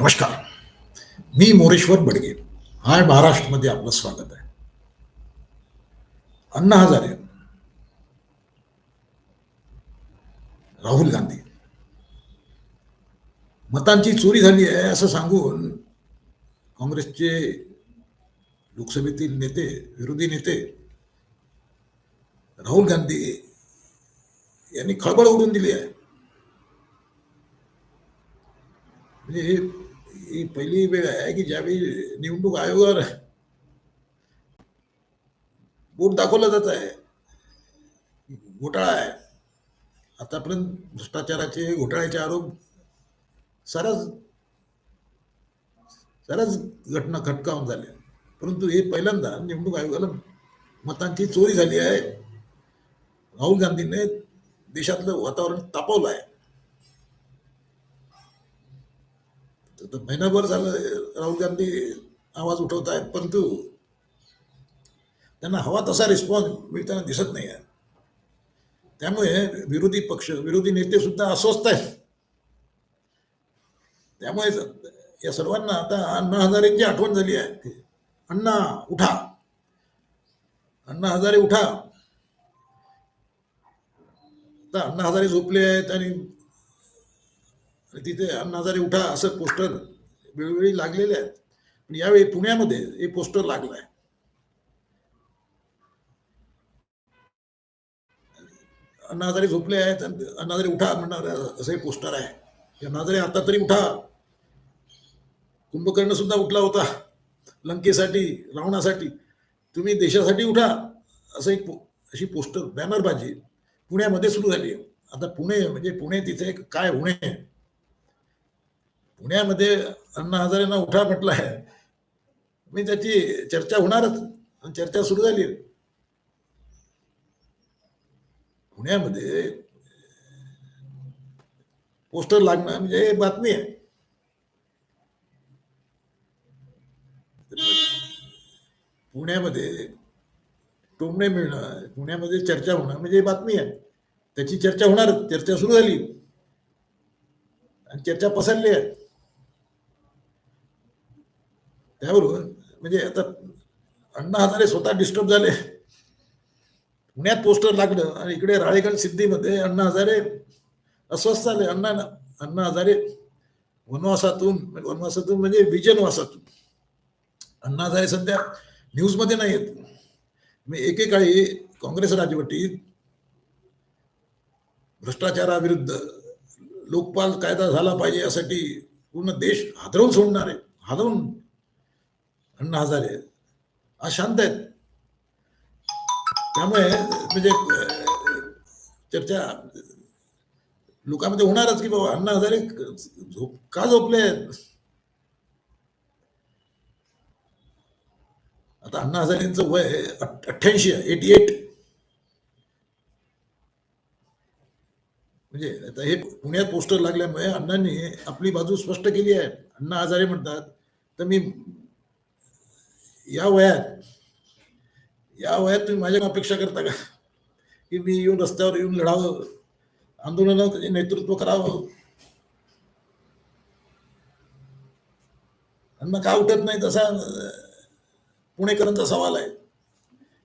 नमस्कार. मी मोरेश्वर बडगे. हाय महाराष्ट्रमध्ये आपलं स्वागत आहे. अण्णा हजारे. राहुल गांधी. मतांची चोरी झाली आहे असं सांगून काँग्रेसचे लोकसभेतील नेते विरोधी नेते राहुल गांधी यांनी खळबळ उडून दिली आहे. म्हणजे ही पहिली वेळ आहे की ज्यावेळी निवडणूक आयोगावर बोट दाखवलं जात आहे. घोटाळा आहे. आतापर्यंत भ्रष्टाचाराचे घोटाळ्याचे आरोप साराच साराच घटना खटकावून झाल्या परंतु हे पहिल्यांदा निवडणूक आयोगाला मतांची चोरी झाली आहे. राहुल गांधीने देशातलं वातावरण तापवलं आहे. तर महिनाभर झालं राहुल गांधी आवाज उठवत आहेत परंतु त्यांना हवा तसा रिस्पॉन्स मिळताना दिसत नाही आहे. त्यामुळे विरोधी पक्ष विरोधी नेते सुद्धा अस्वस्थ आहेत. त्यामुळे या सर्वांना आता अण्णा हजारेंची आठवण झाली आहे अण्णा उठा. अण्णा हजारे उठा. आता अण्णा हजारे झोपले आहेत आणि तिथे अण्णाजारे उठा असं पोस्टर वेळोवेळी लागलेले आहेत. पण यावेळी पुण्यामध्ये हे पोस्टर लागलं आहे अण्णाजारे झोपले आहेत आणि उठा म्हणणार असं हे पोस्टर आहे. हे आता तरी उठा. कुंभकर्ण सुद्धा उठला होता लंकेसाठी रावणासाठी. तुम्ही देशासाठी उठा. असं एक पो- अशी पोस्टर बॅनरबाजी पुण्यामध्ये सुरू झाली आता पुणे म्हणजे पुणे तिथे काय होणे? पुण्यामध्ये अण्णा हजारेंना उठा म्हटलं आहे मी त्याची चर्चा होणारच. आणि चर्चा सुरू झाली. आहे. पुण्यामध्ये पोस्टर लागणं म्हणजे बातमी आहे. पुण्यामध्ये टोमणे मिळणं पुण्यामध्ये चर्चा होणं म्हणजे बातमी आहे. त्याची चर्चा होणार चर्चा सुरू झाली. आणि चर्चा पसरली आहे. त्यावरून म्हणजे आता अण्णा हजारे स्वतः डिस्टर्ब झाले. पुण्यात पोस्टर लागलं आणि इकडे राळेगण सिद्धीमध्ये अण्णा हजारे अस्वस्थ झाले. अण्णा अण्णा हजारे वनवासातून म्हणजे वनवासातून म्हणजे विजनवासातून. अण्णा हजारे सध्या न्यूजमध्ये नाही येत मी एकेकाळी काँग्रेस राजवटीत भ्रष्टाचाराविरुद्ध लोकपाल कायदा झाला पाहिजे यासाठी पूर्ण देश हादरवून आहे. हादरवून अण्णा हजारे आज शांत आहेत. त्यामुळे म्हणजे चर्चा लोकांमध्ये होणारच की बाबा अण्णा हजारे झोप का झोपले आहेत? आता अण्णा हजारेंचं वय अठ्ठ्याऐंशी आहे एटी एट. म्हणजे आता हे पुण्यात पोस्टर लागल्यामुळे अण्णांनी आपली बाजू स्पष्ट केली आहे. अण्णा हजारे म्हणतात तर मी या वयात या वयात तुम्ही माझ्या अपेक्षा करता का? की मी येऊन रस्त्यावर येऊन लढावं आंदोलनाचं नेतृत्व करावं? अण्णा का उठत नाही तसा पुणेकरांचा सवाल आहे.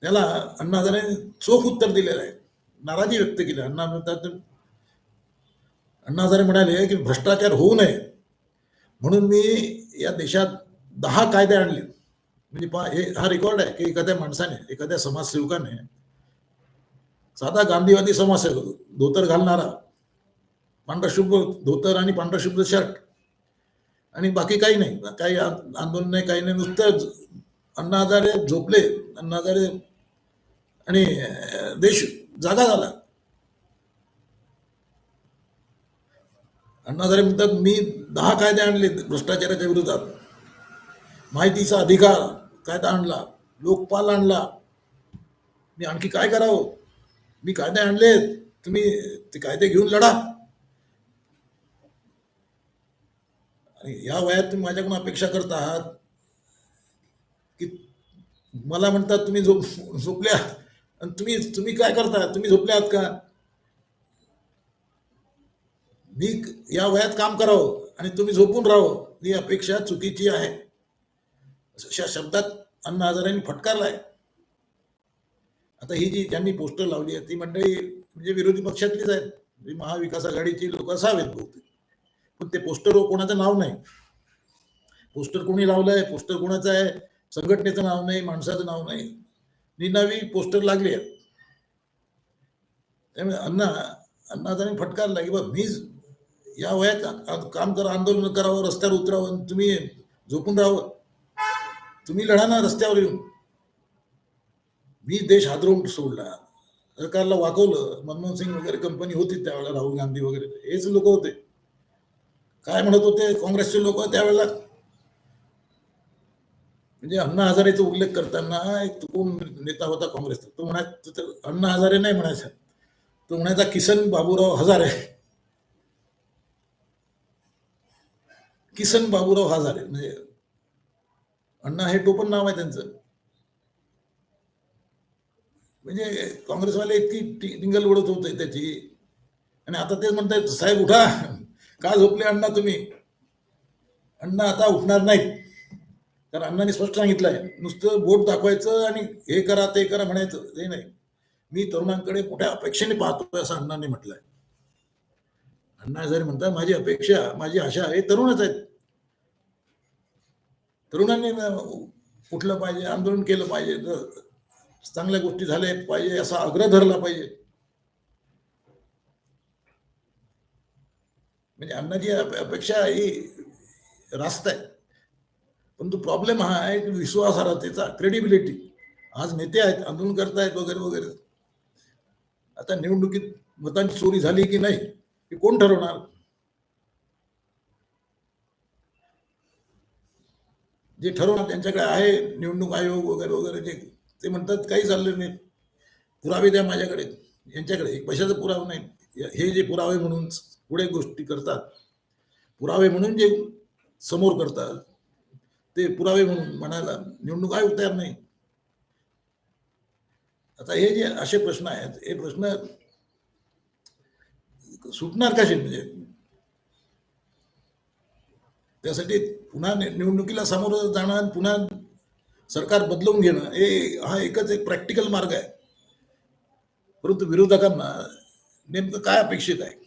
त्याला अण्णा हजारे चोख उत्तर दिलेलं आहे. नाराजी व्यक्त केली. अण्णा म्हणतात अण्णा हजारे म्हणाले की भ्रष्टाचार होऊ नये. म्हणून मी या देशात दहा कायदे आणले. म्हणजे पहा हे हा रेकॉर्ड आहे की एखाद्या माणसाने एखाद्या समाजसेवकाने साधा गांधीवादी समाजसेवक धोतर घालणारा. पांढरशुभ्र धोतर आणि पांढरशुभ्र शर्ट आणि बाकी काही नाही. काही आंदोलन नाही काही नाही. नुसतं अण्णा हजारे झोपले अण्णा हजारे आणि देश जागा झाला. अण्णा हजारे म्हणतात मी दहा कायदे आणले भ्रष्टाचाराच्या विरोधात. माहितीचा अधिकार कायदा आणला लोकपाल आणला. मी आणखी काय करावं? मी कायदे आणले तुम्ही ते कायदे घेऊन लढा. आणि या वयात तुम्ही माझ्याकडून अपेक्षा करत आहात की मला म्हणतात तुम्ही झोप झोपल्या आणि तुम्ही तुम्ही काय करता तुम्ही झोपले आहात का? मी या वयात काम करावं आणि तुम्ही झोपून राहावं. ही अपेक्षा चुकीची आहे. अशा शब्दात अण्णा हजारेंनी फटकारलाय. आता ही जी ज्यांनी पोस्टर लावली आहे ती मंडळी म्हणजे विरोधी पक्षातलीच आहेत. म्हणजे महाविकास आघाडीची लोक असावेत बहुतेक. पण ते पोस्टरवर कोणाचं नाव नाही. पोस्टर कोणी लावलंय? पोस्टर कोणाचं आहे? संघटनेचं नाव नाही माणसाचं नाव नाही. निनावी पोस्टर लागले आहेत. त्यामुळे अण्णा अण्णा हजारे फटकारला की बा मी या वयात काम करा आंदोलन करावं रस्त्यावर उतरावं आणि तुम्ही झोपून राहावं. तुम्ही लढा ना रस्त्यावर येऊन. मी देश हादरवून सोडला. सरकारला वाकवलं मनमोहन सिंग वगैरे कंपनी होती त्यावेळेला राहुल गांधी वगैरे. हेच लोक होते. काय म्हणत होते काँग्रेसचे लोक त्यावेळेला? म्हणजे अण्णा हजारेचा उल्लेख करताना एक कोण नेता होता काँग्रेसचा तो म्हणायचा अण्णा हजारे नाही म्हणायचा. तो म्हणायचा किसन बाबूराव हजारे. किसन बाबूराव हजारे म्हणजे अण्णा हे टोपण नाव आहे त्यांचं. म्हणजे काँग्रेसवाले इतकी टिंगल उडत होते त्याची. आणि आता तेच म्हणतायत साहेब उठा. का झोपले अण्णा तुम्ही? अण्णा आता उठणार नाहीत. कारण अण्णाने स्पष्ट सांगितलंय नुसतं बोट दाखवायचं आणि हे करा ते करा म्हणायचं हे नाही. मी तरुणांकडे मोठ्या अपेक्षेने पाहतोय असं अण्णांनी म्हटलंय. अण्णा जरी म्हणतात माझी अपेक्षा माझी आशा आहे तरुणच आहेत. तरुणांनी ना उठलं पाहिजे आंदोलन केलं पाहिजे चांगल्या गोष्टी झाल्या पाहिजे असा आग्रह धरला पाहिजे. म्हणजे अण्णाची अप- अपेक्षा ही रास्त आहे. परंतु प्रॉब्लेम हा आहे की विश्वासार्हतेचा क्रेडिबिलिटी आज नेते आहेत आंदोलन करतायत वगैरे वगैरे. आता निवडणुकीत मतांची चोरी झाली की नाही हे कोण ठरवणार? जे ठरवणार त्यांच्याकडे आहे निवडणूक आयोग वगैरे वगैरे जे ते म्हणतात काही चाललं नाही. पुरावे द्या माझ्याकडे. यांच्याकडे एक पैशाचा पुरावा नाही. हे जे पुरावे म्हणून पुढे गोष्टी करतात पुरावे म्हणून जे समोर करतात ते पुरावे म्हणून म्हणायला निवडणूक आयोग तयार नाही. आता हे जे असे प्रश्न आहेत हे प्रश्न सुटणार कसे? म्हणजे त्यासाठी पुन्हा निवडणुकीला सामोरं जाणं आणि पुन्हा सरकार बदलवून घेणं हे हा एकच एक प्रॅक्टिकल मार्ग आहे. परंतु विरोधकांना नेमकं काय अपेक्षित आहे?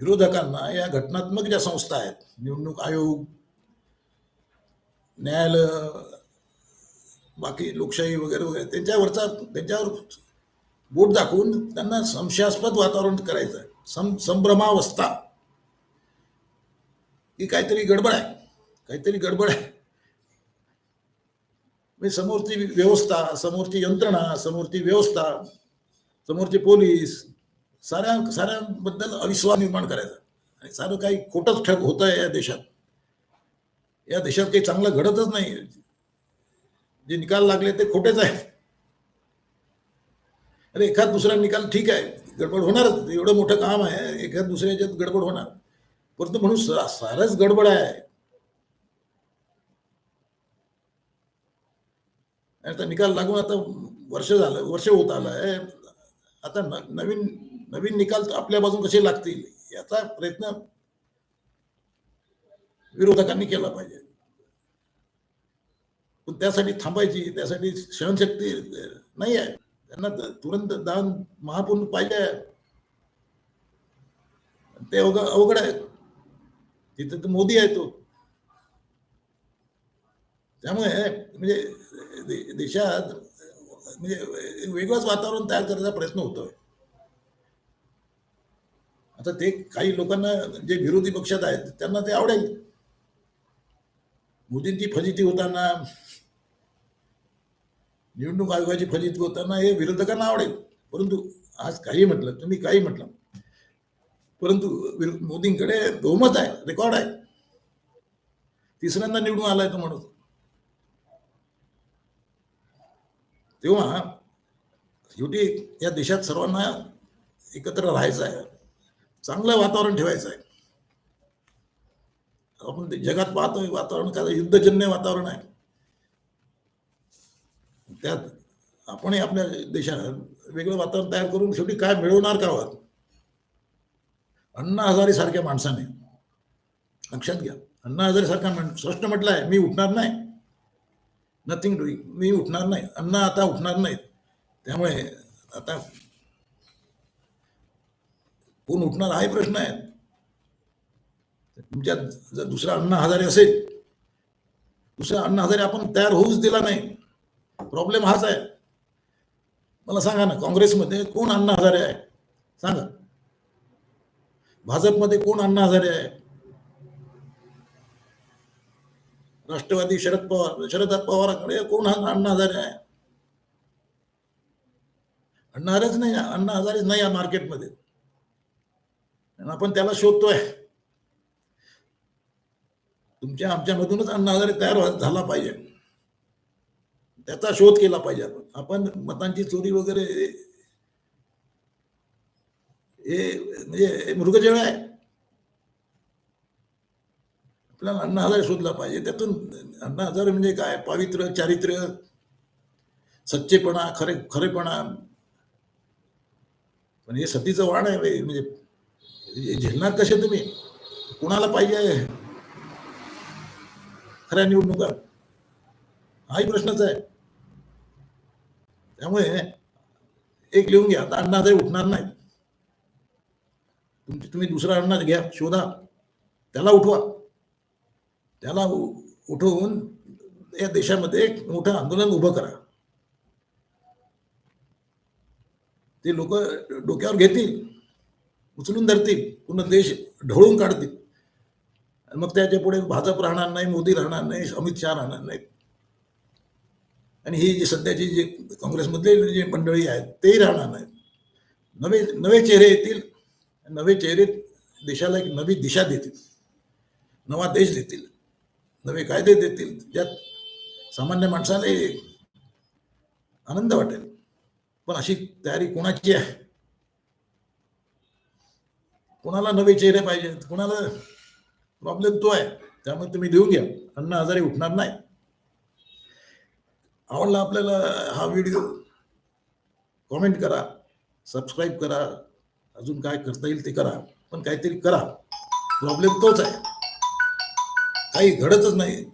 विरोधकांना या घटनात्मक ज्या संस्था आहेत निवडणूक आयोग न्यायालय बाकी लोकशाही वगैरे वगैरे त्यांच्यावरचा त्यांच्यावर बोट दाखवून त्यांना संशयास्पद वातावरण करायचं आहे. सं संभ्रमावस्था. ही काहीतरी गडबड आहे. काहीतरी गडबड आहे. म्हणजे समोरची व्यवस्था समोरची यंत्रणा समोरची व्यवस्था समोरचे पोलीस साऱ्या साऱ्यांबद्दल अविश्वास निर्माण करायचा. आणि सारं काही खोटंच ठग होत आहे या देशात. या देशात काही चांगलं घडतच नाही. जे निकाल लागले ते खोटेच आहेत. अरे एखाद दुसरा निकाल ठीक आहे. गडबड होणारच. एवढं मोठं काम आहे. एखाद दुसऱ्याच्यात गडबड होणार. परंतु म्हणून सारच गडबड आहे. आता निकाल लागून आता वर्ष झालं वर्ष होत आलंय. आता नवीन नवीन निकाल आपल्या बाजून कसे लागतील याचा प्रयत्न विरोधकांनी केला पाहिजे. पण त्यासाठी थांबायची त्यासाठी सहनशक्ती नाही आहे. त्यांना तुरंत दान महापूर्ण पाहिजे. ते अवघड अवघड आहे. तिथे तर मोदी आहे तो. त्यामुळे म्हणजे देशात म्हणजे वेगळंच वातावरण तयार करायचा प्रयत्न होतोय. आता ते काही लोकांना जे विरोधी पक्षात आहेत त्यांना ते आवडेल. मोदींची फजिती होताना निवडणूक आयोगाची फजिती होताना हे विरोधकांना आवडेल. परंतु आज काही म्हटलं तुम्ही काही म्हटलं. परंतु मोदींकडे बहुमत आहे रेकॉर्ड आहे. तिसऱ्यांदा निवडून आलाय तो म्हणत तेव्हा शेवटी या देशात सर्वांना एकत्र राहायचं आहे. चांगलं वातावरण ठेवायचं आहे. आपण ते जगात पाहतोय वातावरण काय युद्धजन्य वातावरण आहे. त्यात आपणही आपल्या देशात वेगळं वातावरण तयार करून शेवटी काय मिळवणार का आहोत अण्णा हजारे सारख्या माणसाने. लक्षात घ्या. अण्णा हजारे म्हण स्पष्ट म्हटलं आहे मी उठणार नाही. नथिंग डुईंग मी उठणार नाही. अण्णा आता उठणार नाहीत. त्यामुळे आता कोण उठणार हाही प्रश्न आहे. तुमच्यात जर दुसरा अण्णा हजारे असेल दुसरा अण्णा हजारे आपण तयार होऊच दिला नाही. प्रॉब्लेम हाच आहे. मला सांगा ना काँग्रेसमध्ये कोण अण्णा हजारे आहे? सांगा. भाजपमध्ये कोण अण्णा हजारे आहे? राष्ट्रवादी शरद पवार शरद पवाराकडे कोण अण्णा हजारे आहे? अण्णा हजारेच नाही अण्णा हजारेच नाही या मार्केटमध्ये. आणि आपण त्याला शोधतोय. तुमच्या आमच्यामधूनच अण्णा हजारे तयार झाला पाहिजे. त्याचा शोध केला पाहिजे आपण. आपण मतांची चोरी वगैरे हे म्हणजे मृगजळ आहे. आपल्याला अण्णा हजारे शोधला पाहिजे. त्यातून अण्णा हजारे म्हणजे काय? पावित्र्य चारित्र्य सच्चेपणा खरे खरेपणा. पण हे सतीचं वाण आहे बाई. म्हणजे हे झेलणार कसे तुम्ही? कुणाला पाहिजे खऱ्या निवडणुका. हाही प्रश्नच आहे. त्यामुळे एक लिहून घ्या. आता अण्णा हजारे उठणार नाही तुमची तुम्ही दुसरा अण्णा घ्या शोधा. त्याला उठवा. त्याला उ- उठवून या देशामध्ये एक मोठं आंदोलन उभं करा. ते लोक डोक्यावर घेतील उचलून धरतील पूर्ण देश ढवळून काढतील. आणि मग त्याच्या पुढे भाजप राहणार नाही मोदी राहणार नाही अमित शहा राहणार नाही आणि ही जी सध्याची जी काँग्रेसमधले जे मंडळी आहेत तेही राहणार नाहीत. नवे नवे चेहरे येतील. नवे चेहरे देशाला एक नवी दिशा देतील. नवा देश देतील. नवे कायदे देतील. ज्यात सामान्य माणसाला आनंद वाटेल. पण अशी तयारी कोणाची आहे? कोणाला नवे चेहरे पाहिजेत कोणाला प्रॉब्लेम तो आहे. त्यामुळे तुम्ही लिहून घ्या. अण्णा आजारी उठणार नाही. आवडला आपल्याला हा व्हिडिओ कॉमेंट करा. सबस्क्राईब करा. अजून काय करता येईल ते करा पण काहीतरी करा. प्रॉब्लेम तोच आहे. काही घडतच नाही.